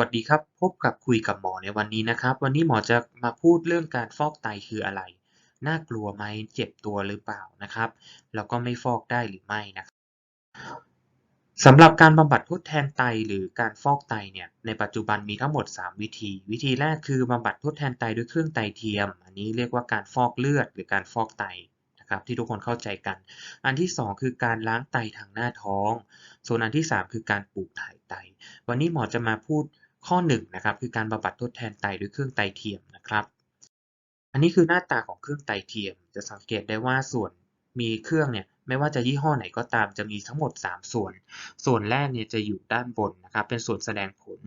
วัสดีครับ พบกับคุยกับหมอในวันนี้นะครับ วันนี้หมอจะมาพูดเรื่องการฟอกไตคืออะไร น่ากลัวไหมเจ็บตัวหรือเปล่านะครับ แล้วก็ไม่ฟอกได้หรือไม่นะครับสำหรับการบำบัดทดแทนไตหรือการฟอกไตเนี่ย ในปัจจุบันมีทั้งหมด 3 วิธี วิธีแรกคือบำบัดทดแทนไตด้วยเครื่องไตเทียม อันนี้เรียกว่าการฟอกเลือดหรือการฟอกไตนะครับที่ทุกคนเข้าใจกัน อันที่ 2 คือการล้างไตทางหน้าท้อง ส่วนอันที่ 3 คือการปลูกถ่ายไต วันนี้หมอจะมาพูด ข้อ1นะครับคือการบำบัดทดแทนไตด้วยเครื่องไตเทียมนะครับ อันนี้คือหน้าตาของเครื่องไตเทียม จะสังเกตได้ว่าส่วนมีเครื่องเนี่ยไม่ว่าจะยี่ห้อไหนก็ตามจะมีทั้งหมด 3 ส่วน ส่วนแรกเนี่ยจะอยู่ด้านบนนะครับ เป็นส่วนแสดงผล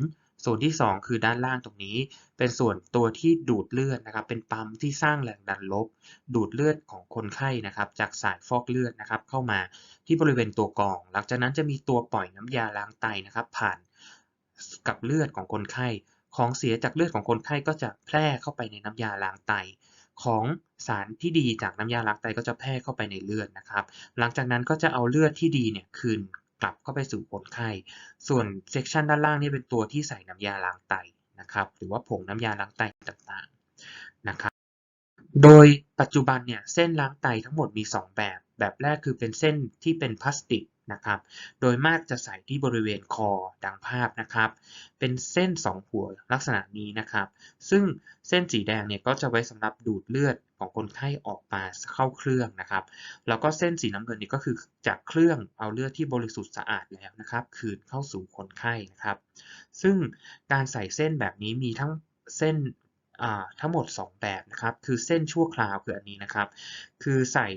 ส่วนที่ 2 คือด้านล่างตรงนี้ เป็นส่วนตัวที่ดูดเลือดนะครับ เป็นปั๊มที่สร้างแรงดันลบ ดูดเลือดของคนไข้นะครับ จากสายฟอกเลือดนะครับ เข้ามาที่บริเวณตัวกรอง หลังจากนั้นจะมีตัวปล่อยน้ำยาล้างไตนะครับ ผ่าน กับเลือดของคนไข้ ของเสียจากเลือดของคนไข้ก็จะแพร่เข้าไปในน้ำยาล้างไต ของสารที่ดีจากน้ำยาล้างไตก็จะแพร่เข้าไปในเลือดนะครับ หลังจากนั้นก็จะเอาเลือดที่ดีเนี่ยคืนกลับเข้าไปสู่คนไข้ ส่วนเซกชันด้านล่างนี่เป็นตัวที่ใส่น้ำยาล้างไตนะครับ หรือว่าผงน้ำยาล้างไตต่างๆนะครับ โดยปัจจุบันเนี่ยเส้นล้างไตทั้งหมดมี 2 แบบ แบบแรกคือเป็นเส้นที่เป็นพลาสติก นะครับ โดยมากจะใส่ที่บริเวณคอดังภาพนะครับ เป็นเส้น2หัวลักษณะนี้นะครับ ซึ่งเส้นสีแดงเนี่ยก็จะไว้สำหรับดูดเลือดของคนไข้ออกมาเข้าเครื่องนะครับ แล้วก็เส้นสีน้ำเงินนี่ก็คือจากเครื่องเอาเลือดที่บริสุทธิ์สะอาดแล้วนะครับ คืนเข้าสู่คนไข้นะครับ ซึ่งการใส่เส้นแบบนี้มีทั้งเส้นทั้งหมด 2 แบบนะครับ คือเส้นชั่วคราวคืออันนี้นะครับ คือใส่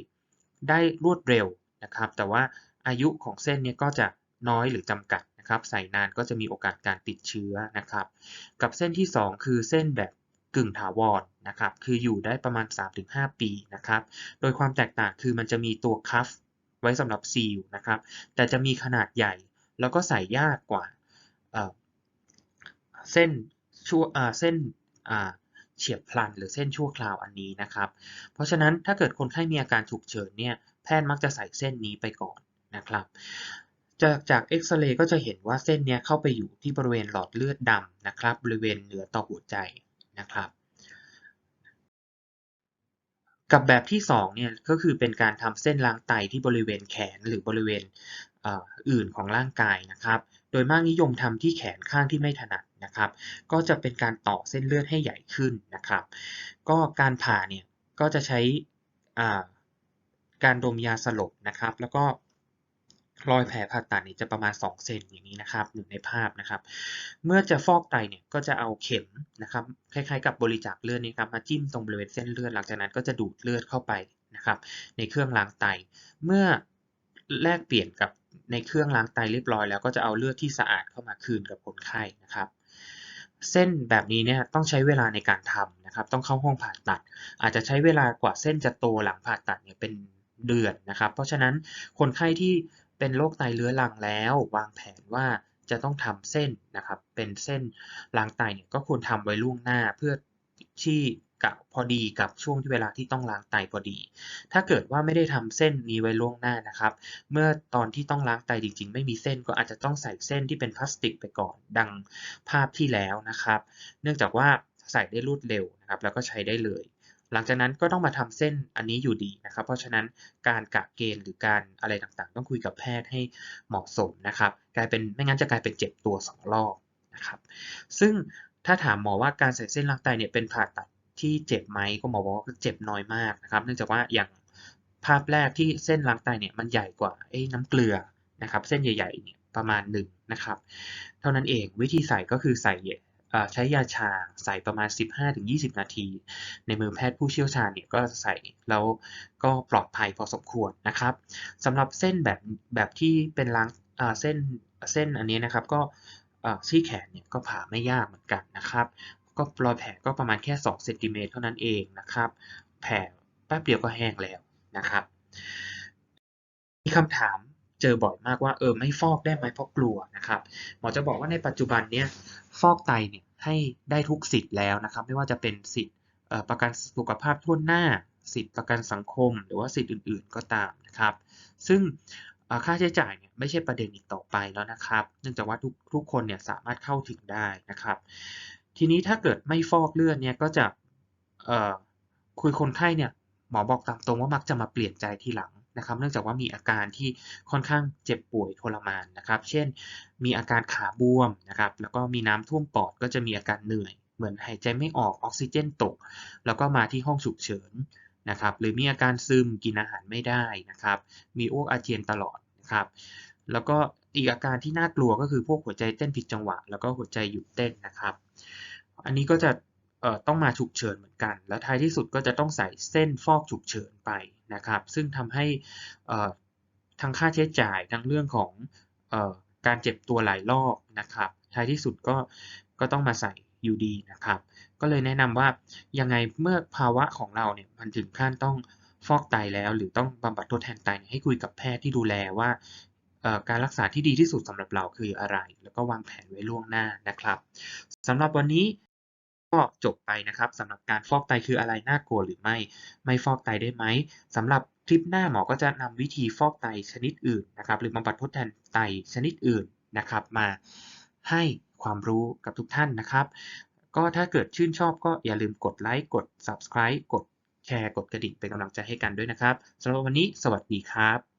ได้รวดเร็วนะครับ แต่ว่า อายุของเส้นนี้ก็จะน้อยหรือจำกัดนะครับ ใส่นานก็จะมีโอกาสการติดเชื้อนะครับ กับเส้นที่ 2 คือเส้นแบบกึ่งถาวรนะครับ คืออยู่ได้ประมาณ 3-5 ปีนะครับ โดยความแตกต่างคือมันจะมีตัวคัฟไว้สำหรับซีลนะครับ แต่จะมีขนาดใหญ่ แล้วก็ใส่ยากกว่าเส้นชั่วเส้นเฉียบพลันหรือเส้นชั่วคราวอันนี้นะครับ เพราะฉะนั้นถ้าเกิดคนไข้มีอาการฉุกเฉินเนี่ย แพทย์มักจะใส่เส้นนี้ไปก่อน นะครับจากจากเอ็กซเรย์ก็จะเห็นว่าเส้นนี้เข้าไปอยู่ที่บริเวณหลอดเลือดดำนะครับ บริเวณเหนือต่อหัวใจนะครับ กับแบบที่2เนี่ยก็คือเป็นการทำเส้นล้างไตที่บริเวณแขนหรือบริเวณอื่นของร่างกายนะครับ โดยมากนิยมทำที่แขนข้างที่ไม่ถนัดนะครับ ก็จะเป็นการต่อเส้นเลือดให้ใหญ่ขึ้นนะครับ ก็การผ่าเนี่ยก็จะใช้การดมยาสลบนะครับ แล้วก็ รอยแผลผ่าตัดนี่จะประมาณ 2 เซนอย่างนี้นะครับอยู่ในภาพนะครับ เมื่อจะฟอกไตเนี่ยก็จะเอาเข็มนะครับคล้ายๆกับบริจาคเลือดนี่ครับมาจิ้มตรงบริเวณเส้นเลือดหลังจากนั้นก็จะดูดเลือดเข้าไปนะครับในเครื่องล้างไต เมื่อแลกเปลี่ยนกับในเครื่องล้างไตเรียบร้อยแล้วก็จะเอาเลือดที่สะอาดเข้ามาคืนกับคนไข้นะครับเส้นแบบนี้เนี่ยต้องใช้เวลาในการทำนะครับ ต้องเข้าห้องผ่าตัด อาจจะใช้เวลากว่าเส้นจะโตหลังผ่าตัดเนี่ยเป็นเดือนนะครับ เพราะฉะนั้นคนไข้ที่ เป็นโรคไตเรื้อรังแล้ว วางแผนว่าจะต้องทำเส้นนะครับ เป็นเส้นล้างไตเนี่ยก็ควรทำไว้ล่วงหน้าเพื่อที่กับพอดีกับช่วงที่เวลาที่ต้องล้างไตพอดี ถ้าเกิดว่าไม่ได้ทำเส้นนี้ไว้ล่วงหน้านะครับ เมื่อตอนที่ต้องล้างไตจริง ๆ ไม่มีเส้นก็อาจจะต้องใส่เส้นที่เป็นพลาสติกไปก่อน ดังภาพที่แล้วนะครับ เนื่องจากว่าใส่ได้รวดเร็วนะครับ แล้วก็ใช้ได้เลย หลังจากนั้นก็ต้องมาทำเส้นอันนี้อยู่ดีนะครับ เพราะฉะนั้นการกะเกณฑ์หรือการอะไรต่างๆ ต้องคุยกับแพทย์ให้เหมาะสมนะครับ กลายเป็นไม่งั้นจะกลายเป็นเจ็บตัว2รอบนะครับ ซึ่งถ้าถามหมอว่าการใส่เส้นล้างไตเนี่ยเป็นผ่าตัดที่เจ็บไหมก็หมอบอกว่าเจ็บน้อยมากนะครับ เนื่องจากว่าอย่างภาพแรกที่เส้นล้างไตเนี่ยมันใหญ่กว่าไอ้น้ำเกลือนะครับ เส้นใหญ่ๆเนี่ยประมาณหนึ่งนะครับ เท่านั้นเองวิธีใส่ก็คือใส่ ใช้ยาชาใส่ประมาณ 15-20 นาที ในมือแพทย์ผู้เชี่ยวชาญเนี่ยก็ใส่แล้วก็ปลอดภัยพอสมควรนะครับสำหรับเส้นแบบแบบที่เป็นล้างเส้นเส้นอันนี้นะครับก็ที่แขนเนี่ยก็ผ่าไม่ยากเหมือนกันนะครับ ก็รอยแผลก็ประมาณแค่2เซนติเมตรเท่านั้นเองนะครับ แผลแป๊บเดียวก็แห้งแล้วนะครับ มีคำถามเจอบ่อยมากว่าเออไม่ฟอกได้ไหมเพราะกลัวนะครับหมอจะบอกว่าในปัจจุบันเนี้ยฟอกไตเนี่ย ให้ได้ทุกสิทธิ์แล้วนะครับ ไม่ว่าจะเป็นสิทธิ์ประกันสุขภาพทั่วหน้า สิทธิ์ประกันสังคม หรือว่าสิทธิ์อื่น ๆ ก็ตามนะครับ ซึ่งค่าใช้จ่ายเนี่ยไม่ใช่ประเด็นอีกต่อไปแล้วนะครับ เนื่องจากว่าทุกทุกคนเนี่ยสามารถเข้าถึงได้นะครับ ทีนี้ถ้าเกิดไม่ฟอกเลือดเนี่ยก็จะคุยคนไข้เนี่ยหมอบอกตามตรงว่ามักจะมาเปลี่ยนใจทีหลัง นะครับเนื่องจากว่ามีอาการที่ค่อนข้างเจ็บป่วยทรมานนะครับ เช่น มีอาการขาบวมนะครับ แล้วก็มีน้ำท่วมปอดก็จะมีอาการเหนื่อย เหมือนหายใจไม่ออกออกซิเจนตก แล้วก็มาที่ห้องฉุกเฉินนะครับ หรือมีอาการซึมกินอาหารไม่ได้นะครับ มีอ้วกอาเจียนตลอดนะครับ แล้วก็อีกอาการที่น่ากลัวก็คือพวกหัวใจเต้นผิดจังหวะ แล้วก็หัวใจหยุดเต้นนะครับ อันนี้ก็จะ ต้องมาฉุกเฉินเหมือนกัน แล้วท้ายที่สุดก็จะต้องใส่เส้นฟอกฉุกเฉินไปนะครับ ซึ่งทำให้ทั้งค่าใช้จ่ายทั้งเรื่องของออการเจ็บตัวหลายรอบนะครับ ท้ายที่สุดก็ก็ต้องมาใส่อยู่ดีนะครับ ก็เลยแนะนำว่ายังไงเมื่อภาวะของเราเนี่ยมันถึงขั้นต้องฟอกไตแล้ว หรือต้องบำบัดทดแทนไตนให้คุยกับแพทย์ที่ดูแลว่าการรักษาที่ดีที่สุดสำหรับเราคืออะไร แล้วก็วางแผนไว้ล่วงหน้านะครับสำหรับวันนี้ ก็จบไปนะครับสำหรับการฟอกไตคืออะไรน่ากลัวหรือไม่ ไม่ฟอกไตได้ไหมสำหรับคลิปหน้าหมอก็จะนำวิธีฟอกไตชนิดอื่นนะครับหรือบำบัดทดแทนไตชนิดอื่นนะครับ มาให้ความรู้กับทุกท่านนะครับ ก็ถ้าเกิดชื่นชอบก็อย่าลืมกดไลค์กด Subscribe กดแชร์กดกระดิ่งเป็นกำลังใจให้กันด้วยนะครับสำหรับวันนี้สวัสดีครับ